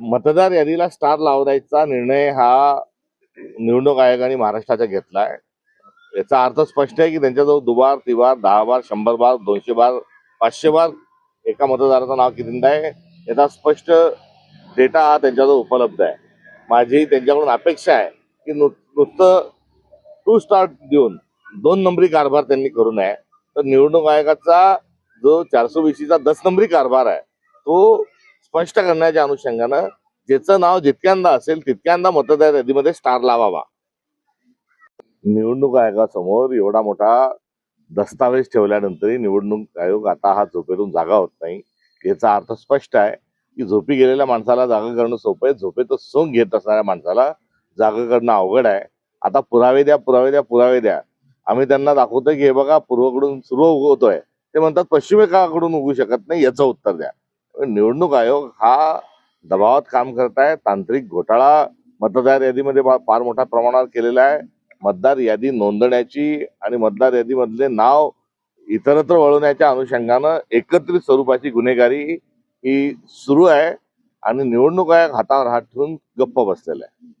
मतदार यादीला स्टार लावण्याचा निर्णय हा निवडणूक आयोगाने महाराष्ट्राचा घेतलाय. याचा अर्थ स्पष्ट आहे की त्यांच्याजवळ दुबार तिबार दहा बार शंभर बार दोनशे बार पाचशे बार एका मतदाराचं नाव कितींदा आहे याचा स्पष्ट डेटा हा त्यांच्याजवळ उपलब्ध आहे. माझी त्यांच्याकडून अपेक्षा आहे की नु नुसतं टू स्टार देऊन दोन नंबरी कारभार त्यांनी करू नये. तर निवडणूक आयोगाचा जो चारशे वीसीचा दस नंबरी कारभार आहे तो स्पष्ट करण्याच्या अनुषंगानं ज्याचं नाव जितक्यांदा असेल तितक्यांदा मतदार यादीमध्ये स्टार लावावा. निवडणूक आयोगासमोर एवढा मोठा दस्तावेज ठेवल्यानंतरही निवडणूक आयोग आता हा झोपेतून जागा होत नाही. याचा अर्थ स्पष्ट आहे की झोपी गेलेल्या माणसाला जागा करणं सोपं आहे. झोपेतच सोंग घेत असणाऱ्या माणसाला जागा करणं अवघड आहे. आता पुरावे द्या पुरावे द्या पुरावे द्या. आम्ही त्यांना दाखवतोय की हे बघा पूर्वकडून सुरू उगवतोय ते म्हणतात पश्चिमेकडून उगू शकत नाही याचं उत्तर द्या. निवडणूक आयोग हा दबावात काम करत आहे. तांत्रिक घोटाळा मतदार यादीमध्ये फार मोठ्या प्रमाणावर केलेला आहे. मतदार यादी नोंदण्याची आणि मतदार यादीमधले नाव इतरत्र वळवण्याच्या अनुषंगानं एकत्रित स्वरूपाची गुन्हेगारी ही सुरू आहे आणि निवडणूक आयोग हातावर हात ठेवून गप्प बसलेला आहे.